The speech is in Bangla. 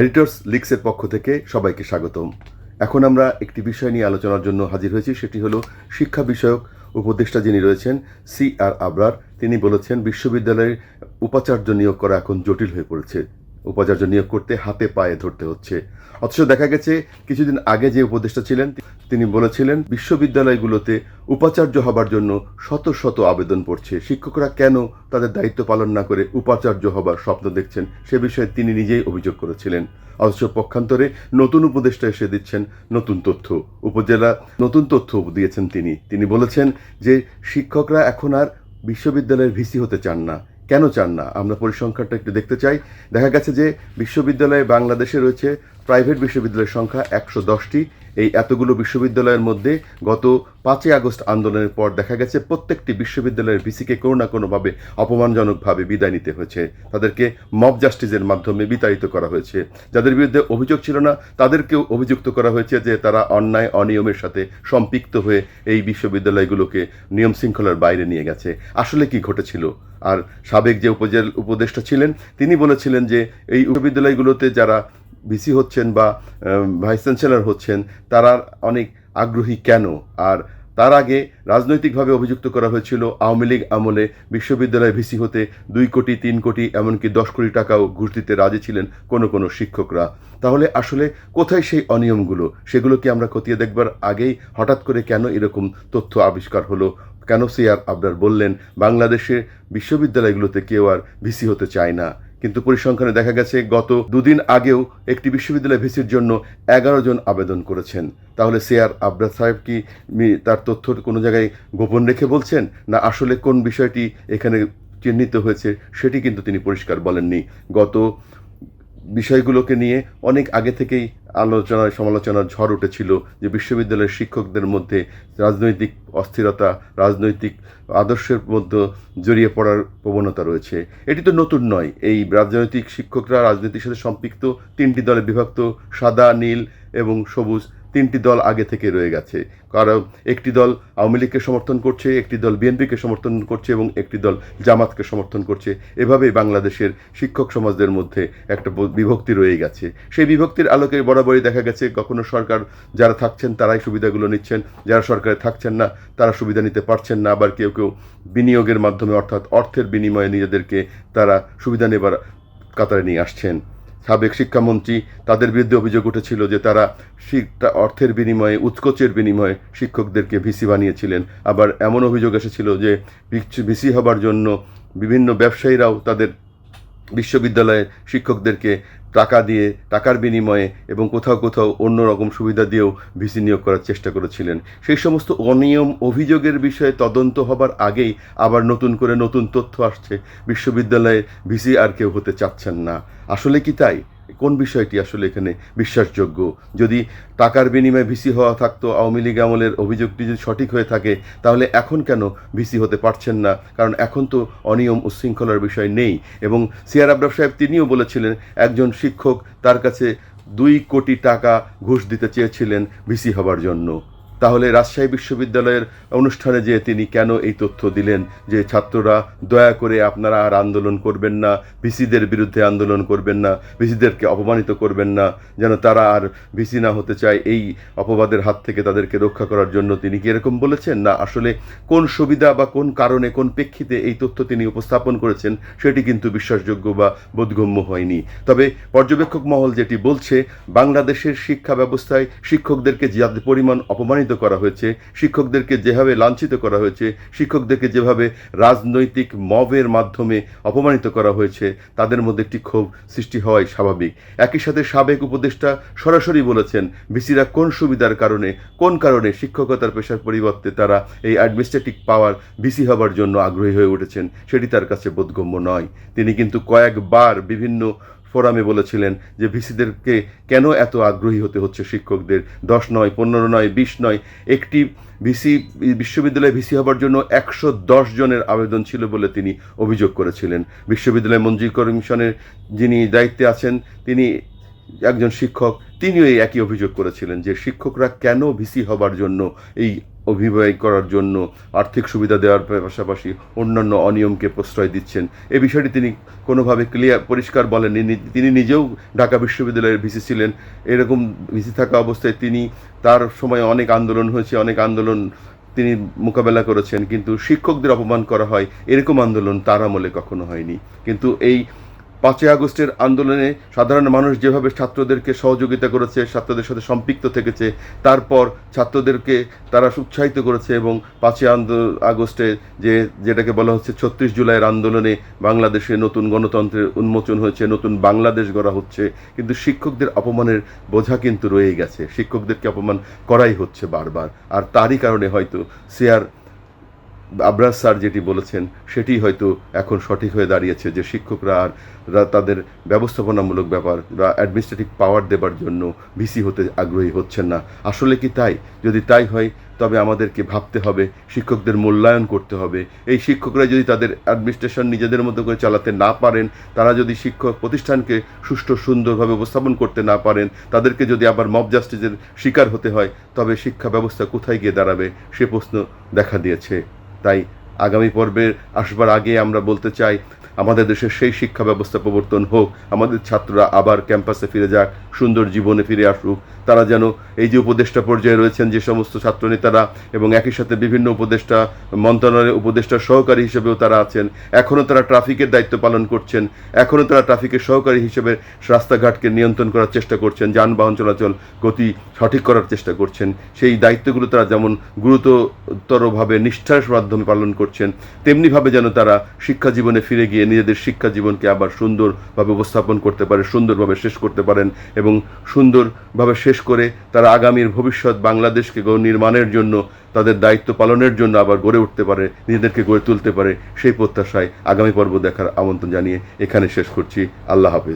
এডিটর্স লিক্সের পক্ষ থেকে সবাইকে স্বাগতম। এখন আমরা একটি বিষয় নিয়ে আলোচনার জন্য হাজির হয়েছি, সেটি হলো শিক্ষা বিষয়ক উপদেষ্টা যিনি রয়েছেন সি আর আবরার। তিনি বলেছেন, বিশ্ববিদ্যালয়ের উপাচার্য নিয়োগ করা এখন জটিল হয়ে পড়েছে। উপাচার্য নিয়োগ করতে হাতে পায়ে ধরতে হচ্ছে। অথচ দেখা গেছে, কিছুদিন আগে যে উপদেষ্টা ছিলেন, তিনি বলেছিলেন, বিশ্ববিদ্যালয়গুলোতে উপাচার্য হবার জন্য শত শত আবেদন পড়ছে। শিক্ষকরা কেন তাদের দায়িত্ব পালন না করে উপাচার্য হবার স্বপ্ন দেখছেন, সে বিষয়ে তিনি নিজেই অভিযোগ করেছিলেন। অথচ পক্ষান্তরে নতুন উপদেষ্টা এসে দিচ্ছেন নতুন তথ্য। উপজেলা নতুন তথ্য দিয়েছেন তিনি। তিনি বলেছেন যে, শিক্ষকরা এখন আর বিশ্ববিদ্যালয়ের ভিসি হতে চান না। কেন চান না? আমরা পরিসংখ্যানটা একটু দেখতে চাই। দেখা গেছে যে বিশ্ববিদ্যালয়ে বাংলাদেশে রয়েছে প্রাইভেট বিশ্ববিদ্যালয়ের সংখ্যা একশো দশটি। এই এতগুলো বিশ্ববিদ্যালয়ের মধ্যে গত পাঁচই আগস্ট আন্দোলনের পর দেখা গেছে প্রত্যেকটি বিশ্ববিদ্যালয়ের ভিসিকে কোনো না কোনোভাবে অপমানজনকভাবে বিদায় নিতে হয়েছে। তাদেরকে মব জাস্টিসের মাধ্যমে বিতাড়িত করা হয়েছে। যাদের বিরুদ্ধে অভিযোগ ছিল না, তাদেরকেও অভিযুক্ত করা হয়েছে যে তারা অন্যায়, অনিয়মের সাথে সম্পৃক্ত হয়ে এই বিশ্ববিদ্যালয়গুলোকে নিয়ম শৃঙ্খলার বাইরে নিয়ে গেছে। আসলে কি ঘটেছিল? আর সাবেক যে উপজেল, উপদেষ্টা ছিলেন, তিনি বলেছিলেন যে এই বিশ্ববিদ্যালয়গুলোতে যারা ভিসি হচ্ছেন বা ভাইস চ্যান্সেলর হচ্ছেন, তারা অনেক আগ্রহী কেন? আর তার আগে রাজনৈতিকভাবে অভিযুক্ত করা হয়েছিল আওয়ামী লীগ আমলে বিশ্ববিদ্যালয়ে ভিসি হতে দুই কোটি, তিন কোটি, এমনকি দশ কোটি টাকাও ঘুষ দিতে রাজি ছিলেন কোনো কোনো শিক্ষকরা। তাহলে আসলে কোথায় সেই অনিয়মগুলো? সেগুলো কি আমরা খতিয়ে দেখবার আগেই হঠাৎ করে কেন এরকম তথ্য আবিষ্কার হলো? কেন সিআর আবরার বললেন, বাংলাদেশের বিশ্ববিদ্যালয়গুলোতে কেউ আর ভিসি হতে চায় না? কিন্তু পরিসংখ্যানে দেখা গেছে, গত দুদিন আগেও একটি বিশ্ববিদ্যালয় ভিসির জন্য এগারো জন আবেদন করেছেন। তাহলে সিআর আবরাজ সাহেব কি তার তথ্য কোনো জায়গায় গোপন রেখে বলছেন? না আসলে কোন বিষয়টি এখানে চিহ্নিত হয়েছে, সেটি কিন্তু তিনি পরিষ্কার বলেননি। গত বিষয়গুলোকে নিয়ে অনেক আগে থেকেই আলোচনায় সমালোচনার ঝড় উঠেছিল যে বিশ্ববিদ্যালয়ের শিক্ষকদের মধ্যে রাজনৈতিক অস্থিরতা, রাজনৈতিক আদর্শের মধ্যে জড়িয়ে পড়ার প্রবণতা রয়েছে। এটি তো নতুন নয়। এই রাজনৈতিক শিক্ষকরা রাজনীতির সাথে সম্পৃক্ত, তিনটি দলে বিভক্ত, সাদা, নীল এবং সবুজ। তিনটি দল আগে থেকে রয়ে গেছে। কারণ একটি দল আওয়ামী লীগকে সমর্থন করছে, একটি দল বিএনপিকে সমর্থন করছে এবং একটি দল জামাতকে সমর্থন করছে। এভাবেই বাংলাদেশের শিক্ষক সমাজদের মধ্যে একটা বিভক্তি রয়ে গেছে। সেই বিভক্তির আলোকে বরাবরই দেখা গেছে, কখনো সরকার যারা থাকছেন তারাই সুবিধাগুলো নিচ্ছেন, যারা সরকারে থাকছেন না তারা সুবিধা নিতে পারছেন না, আবার কেউ কেউ বিনিয়োগের মাধ্যমে অর্থাৎ অর্থের বিনিময়ে নিজেদেরকে তারা সুবিধা নেবার কাতারে নিয়ে আসছেন। সাবেক শিক্ষামন্ত্রী, তাদের বিরুদ্ধে অভিযোগ উঠেছিল যে তারা অর্থের বিনিময়ে, উৎকোচের বিনিময়ে শিক্ষকদেরকে ভিসি বানিয়েছিলেন। আবার এমন অভিযোগ এসেছিল যে ভিসি হবার জন্য বিভিন্ন ব্যবসায়ীরাও তাদের বিশ্ববিদ্যালয়ের শিক্ষকদেরকে টাকা দিয়ে, টাকার বিনিময়ে এবং কোথাও কোথাও অন্য রকম সুবিধা দিয়েও ভিসি নিয়োগ করার চেষ্টা করেছিলেন। সেই সমস্ত অনিয়ম, অভিযোগের বিষয়ে তদন্ত হবার আগেই আবার নতুন করে নতুন তথ্য আসছে। বিশ্ববিদ্যালয়ে ভিসি আর কেউ হতে চাচ্ছেন না। আসলে কি তাই? কোন বিষয়টি আসলে এখানে বিশ্বাসযোগ্য? যদি টাকার বিনিময়ে ভিসি হওয়া থাকতো, আওয়ামী লীগ আমলের অভিযোগটি যদি সঠিক হয়ে থাকে, তাহলে এখন কেন ভিসি হতে পারছেন না? কারণ এখন তো অনিয়ম উচ্ছৃঙ্খলার বিষয় নেই। এবং সিয়ার আবরাব সাহেব তিনিও বলেছিলেন, একজন শিক্ষক তার কাছে দুই কোটি টাকা ঘুষ দিতে চেয়েছিলেন ভিসি হবার জন্য। তাহলে রাজশাহী বিশ্ববিদ্যালয়ের অনুষ্ঠানে যে তিনি কেন এই তথ্য দিলেন যে ছাত্ররা দয়া করে আপনারা আর আন্দোলন করবেন না, ভিসিদের বিরুদ্ধে আন্দোলন করবেন না, ভিসিদেরকে অপমানিত করবেন না, যেন তারা আর ভিসি না হতে চায়, এই অপবাদের হাত থেকে তাদেরকে রক্ষা করার জন্য তিনি কি এরকম বলেছেন? না, আসলে কোন সুবিধা বা কোন কারণে, কোন প্রেক্ষিতে এই তথ্য তিনি উপস্থাপন করেছেন সেটি কিন্তু বিশ্বাসযোগ্য বা বোধগম্য হয়নি। তবে পর্যবেক্ষক মহল যেটি বলছে, বাংলাদেশের শিক্ষা ব্যবস্থায় শিক্ষকদেরকে যে পরিমাণ অপমানিত অপমানিত করা হয়েছে, শিক্ষকদেরকে যেভাবে লাঞ্ছিত করা হয়েছে, শিক্ষকদেরকে যেভাবে রাজনৈতিক মবের মাধ্যমে অপমানিত করা হয়েছে, তাদের মধ্যে একটি ক্ষোভ সৃষ্টি হওয়াই স্বাভাবিক। একই সাথে সাবেক উপদেষ্টা সরাসরি বলেছেন, ভিসিরা কোন সুবিধার কারণে, কোন কারণে শিক্ষকতার পেশার পরিবর্তে তারা এই অ্যাডমিনিস্ট্রেটিভ পাওয়ার ভিসি হবার জন্য আগ্রহী হয়ে উঠেছেন, সেটি তার কাছে বোধগম্য নয়। তিনি কিন্তু কয়েকবার বিভিন্ন ফোরামে বলেছিলেন যে ভিসিদেরকে কেন এত আগ্রহী হতে হচ্ছে শিক্ষকদের? দশ নয়, পনেরো নয়, বিশ নয়। একটি ভিসি, বিশ্ববিদ্যালয়ে ভিসি হবার জন্য একশো দশ জনের আবেদন ছিল বলে তিনি অভিযোগ করেছিলেন। বিশ্ববিদ্যালয় মঞ্জুরি কমিশনের যিনি দায়িত্বে আছেন, তিনি একজন শিক্ষক, তিনিও এই একই অভিযোগ করেছিলেন যে শিক্ষকরা কেন ভিসি হবার জন্য এই অভিনয় করার জন্য আর্থিক সুবিধা দেওয়ার পাশাপাশি অন্যান্য অনিয়মকে প্রশ্রয় দিচ্ছেন। এ বিষয়টি তিনি কোনোভাবে ক্লিয়ার, পরিষ্কার বলেননি। তিনি নিজেও ঢাকা বিশ্ববিদ্যালয়ের ভিসি ছিলেন। এরকম ভিসি থাকা অবস্থায় তিনি তার সময় অনেক আন্দোলন হয়েছে, অনেক আন্দোলন তিনি মোকাবেলা করেছেন। কিন্তু শিক্ষকদের অপমান করা হয়, এরকম আন্দোলন তার আমলে কখনো হয়নি। কিন্তু এই পাঁচই আগস্টের আন্দোলনে সাধারণ মানুষ যেভাবে ছাত্রদেরকে সহযোগিতা করেছে, ছাত্রদের সাথে সম্পৃক্ত থেকেছে, তারপর ছাত্রদেরকে তারা উৎসাহিত করেছে এবং পাঁচই আগস্টে যে, যেটাকে বলা হচ্ছে ছত্রিশ জুলাইয়ের আন্দোলনে বাংলাদেশে নতুন গণতন্ত্রের উন্মোচন হয়েছে, নতুন বাংলাদেশ গড়া হচ্ছে, কিন্তু শিক্ষকদের অপমানের বোঝা কিন্তু রয়ে গেছে। শিক্ষকদেরকে অপমান করাই হচ্ছে বারবার। আর তারই কারণে হয়তো সিআর আবরাজ স্যার যেটি বলেছেন, সেটি হয়তো এখন সঠিক হয়ে দাঁড়িয়েছে যে শিক্ষকরা আর তাদের ব্যবস্থাপনামূলক ব্যাপার বা অ্যাডমিনিস্ট্রেটিভ পাওয়ার দেবার জন্য ভিসি হতে আগ্রহী হচ্ছেন না। আসলে কি তাই? যদি তাই হয়, তবে আমাদেরকে ভাবতে হবে, শিক্ষকদের মূল্যায়ন করতে হবে। এই শিক্ষকরা যদি তাদের অ্যাডমিনিস্ট্রেশন নিজেদের মতো করে চালাতে না পারেন, তারা যদি শিক্ষক প্রতিষ্ঠানকে সুষ্ঠু, সুন্দরভাবে উপস্থাপন করতে না পারেন, তাদেরকে যদি আবার মব জাস্টিসের শিকার হতে হয়, তবে শিক্ষা ব্যবস্থা কোথায় গিয়ে দাঁড়াবে, সে প্রশ্ন দেখা দিয়েছে। তাই আগামী পর্বে আসবার আগে আমরা বলতে চাই আমাদের দেশের সেই শিক্ষা ব্যবস্থা প্রবর্তন হোক, আমাদের ছাত্ররা আবার ক্যাম্পাসে ফিরে যাক, সুন্দর জীবনে ফিরে আসুক। তারা যেন এই যে উপদেষ্টা পর্যায়ে রয়েছেন, যে সমস্ত ছাত্রনেতারা এবং একই সাথে বিভিন্ন উপদেষ্টা, মন্ত্রণালয়ের উপদেষ্টা সহকারী হিসেবেও তারা আছেন। এখনও তারা ট্রাফিকের দায়িত্ব পালন করছেন। এখনও তারা ট্রাফিকের সহকারী হিসেবে রাস্তাঘাটকে নিয়ন্ত্রণ করার চেষ্টা করছেন, যানবাহন চলাচল গতি সঠিক করার চেষ্টা করছেন। সেই দায়িত্বগুলো তারা যেমন গুরুতরভাবে নিষ্ঠার মাধ্যমে পালন করছেন, তেমনিভাবে যেন তারা শিক্ষা জীবনে ফিরে গিয়ে নিজেদের শিক্ষা জীবনকে আবার সুন্দরভাবে উপস্থাপন করতে পারে, সুন্দরভাবে শেষ করতে পারেন এবং সুন্দরভাবে শেষ করে তারা আগামীর ভবিষ্যৎ বাংলাদেশকে নির্মাণের জন্য, তাদের দায়িত্ব পালনের জন্য আবার গড়ে উঠতে পারে, নিজেদেরকে গড়ে তুলতে পারে সেই প্রত্যাশায় আগামী পর্ব দেখার আমন্ত্রণ জানিয়ে এখানে শেষ করছি। আল্লাহ হাফিজ।